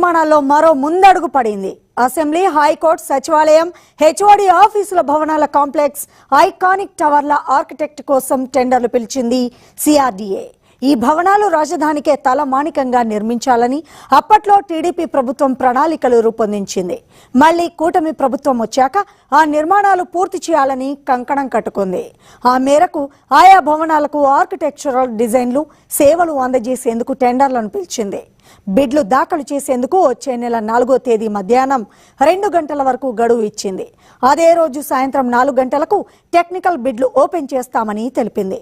నిర్మాణాల్లో మరో ముందడుగు పడింది. అసెంబ్లీ హైకోర్టు సచివాలయం హెచ్ఓడి ఆఫీసుల భవనాల కాంప్లెక్స్ ఐకానిక్ టవర్ల ఆర్కిటెక్ట్ కోసం టెండర్లు పిలిచింది సిఆర్డీఏ. ఈ భవనాలు రాజధానికే తలమానికంగా నిర్మించాలని అప్పట్లో టీడీపీ ప్రభుత్వం ప్రణాళికలు రూపొందించింది. మళ్ళీ కూటమి ప్రభుత్వం వచ్చాక ఆ నిర్మాణాలు పూర్తి చేయాలని కంకణం కట్టుకుంది. ఆ మేరకు ఆయా భవనాలకు ఆర్కిటెక్చరల్ డిజైన్లు సేవలు అందజేసేందుకు టెండర్లను పిలిచింది. బిడ్లు దాఖలు చేసేందుకు వచ్చే నెల నాలుగో తేదీ మధ్యాహ్నం రెండు గంటల వరకు గడువు ఇచ్చింది. అదే రోజు సాయంత్రం నాలుగు గంటలకు టెక్నికల్ బిడ్లు ఓపెన్ చేస్తామని తెలిపింది.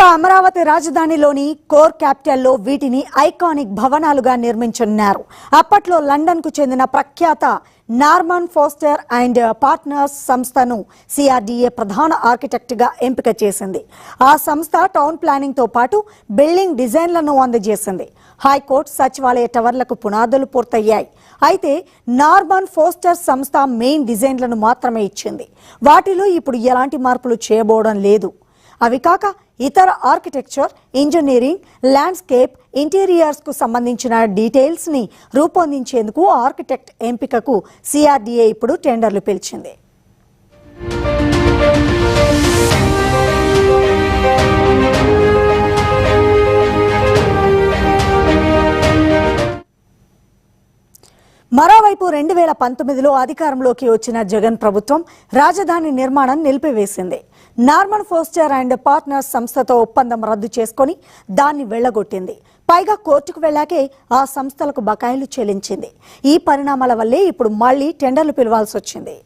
ఇక అమరావతి రాజధానిలోని కోర్ క్యాపిటల్లో వీటిని ఐకానిక్ భవనాలుగా నిర్మించనున్నారు. అప్పట్లో లండన్కు చెందిన ప్రఖ్యాత నార్మన్ ఫోస్టర్ అండ్ పార్ట్నర్స్ సంస్థను సిఆర్డీఏ ప్రధాన ఆర్కిటెక్ట్గా ఎంపిక చేసింది. ఆ సంస్థ టౌన్ ప్లానింగ్తో పాటు బిల్డింగ్ డిజైన్లను అందజేసింది. హైకోర్టు సచివాలయ టవర్లకు పునాదులు పూర్తయ్యాయి. అయితే నార్మన్ ఫోస్టర్ సంస్థ మెయిన్ డిజైన్లను మాత్రమే ఇచ్చింది. వాటిలో ఇప్పుడు ఎలాంటి మార్పులు చేయబోవడం లేదు. అవి కాక ఇతర ఆర్కిటెక్చర్ ఇంజనీరింగ్ ల్యాండ్స్కేప్ ఇంటీరియర్స్కు సంబంధించిన డీటెయిల్స్ని రూపొందించేందుకు ఆర్కిటెక్ట్ ఎంపికకు సిఆర్డీఏ ఇప్పుడు టెండర్లు పిలిచింది. మరోవైపు రెండు వేల పంతొమ్మిదిలో అధికారంలోకి వచ్చిన జగన్ ప్రభుత్వం రాజధాని నిర్మాణం నిలిపివేసింది. నార్మన్ ఫోస్టర్ అండ్ పార్ట్నర్స్ సంస్థతో ఒప్పందం రద్దు చేసుకుని దాన్ని వెళ్ళగొట్టింది పైగా కోర్టుకు వెళ్ళాకే ఆ సంస్థలకు బకాయిలు చెల్లించింది. ఈ పరిణామాల వల్లే ఇప్పుడు మళ్ళీ టెండర్లు పిలవాల్సి వచ్చింది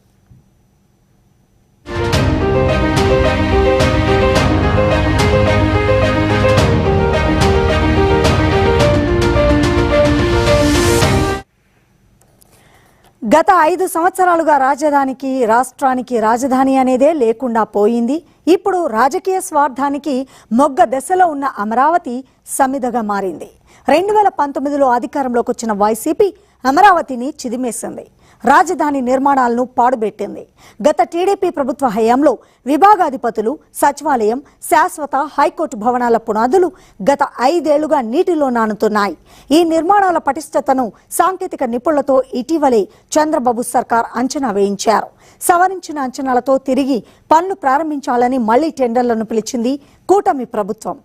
గత ఐదు సంవత్సరాలుగా రాజధానికి రాష్ట్రానికి రాజధాని అనేదే లేకుండా పోయింది. ఇప్పుడు రాజకీయ స్వార్థానికి మొగ్గ దశలో ఉన్న అమరావతి సమిధగా మారింది. రెండు వేల పంతొమ్మిదిలో అధికారంలోకి వచ్చిన వైసీపీ అమరావతిని చిదిమేసింది. రాజధాని నిర్మాణాలను పాడుబెట్టింది గత టీడీపీ ప్రభుత్వ హయాంలో విభాగాధిపతులు సచివాలయం శాశ్వత హైకోర్టు భవనాల పునాదులు గత ఐదేళ్ళుగా నీటిలో నానుతున్నాయి. ఈ నిర్మాణాల పటిష్టతను సాంకేతిక నిపుణులతో ఇటీవలే చంద్రబాబు సర్కార్ అంచనా వేయించారు. సవరించిన అంచనాలతో తిరిగి పనులు ప్రారంభించాలని మళ్ళీ టెండర్లను పిలిచింది కూటమి ప్రభుత్వం.